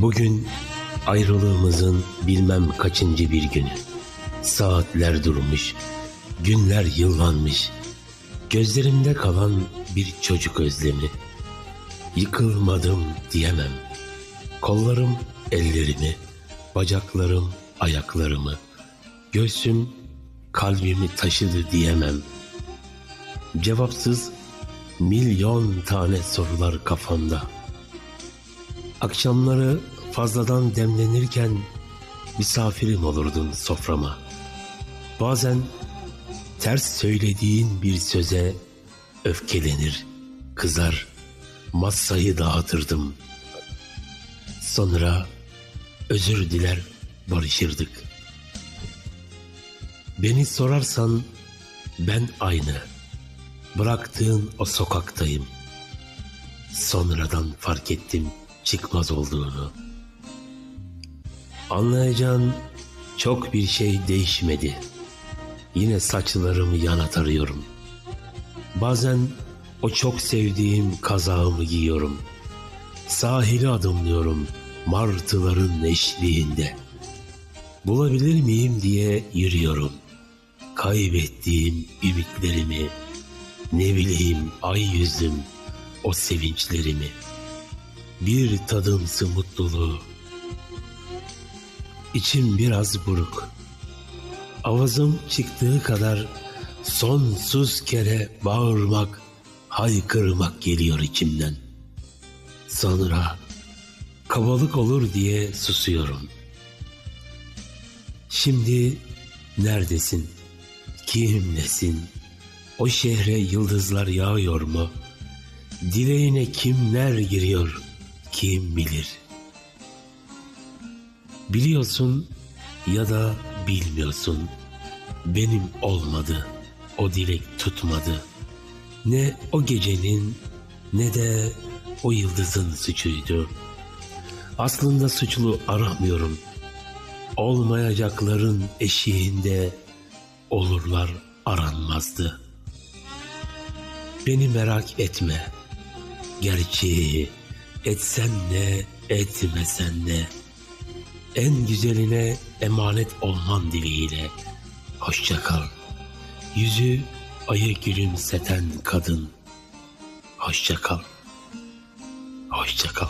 Bugün ayrılığımızın bilmem kaçıncı bir günü. Saatler durmuş, günler yıllanmış. Gözlerimde kalan bir çocuk özlemi. Yıkılmadım diyemem. Kollarım ellerimi, bacaklarım ayaklarımı, göğsüm kalbimi taşıdı diyemem. Cevapsız milyon tane sorular kafamda. Akşamları fazladan demlenirken misafirim olurdun soframa. Bazen ters söylediğin bir söze öfkelenir, kızar, masayı dağıtırdım. Sonra özür diler barışırdık. Beni sorarsan ben aynı. Bıraktığın o sokaktayım. Sonradan fark ettim çıkmaz olduğunu. Anlayacağın çok bir şey değişmedi. Yine saçlarımı yana tarıyorum. Bazen o çok sevdiğim kazağımı giyiyorum. Sahili adımlıyorum martıların eşliğinde. Bulabilir miyim diye yürüyorum. Kaybettiğim ümitlerimi, ne bileyim ay yüzüm, o sevinçlerimi. Bir tadımsı mutluluğu. İçim biraz buruk. Avazım çıktığı kadar sonsuz kere bağırmak, haykırmak geliyor içimden. Sonra kabalık olur diye susuyorum. Şimdi neredesin? Kimlesin? O şehre yıldızlar yağıyor mu? Dileğine kimler giriyor? Kim bilir? Biliyorsun ya da bilmiyorsun. Benim olmadı. O dilek tutmadı. Ne o gecenin ne de o yıldızın suçuydu. Aslında suçlu aramıyorum. Olmayacakların eşiğinde olurlar aranmazdı. Beni merak etme. Gerçeği etsen ne etmesen ne. En güzeline emanet olman dileğiyle. Hoşça kal. Yüzü ayı gülümseten kadın. Hoşça kal. Hoşça kal.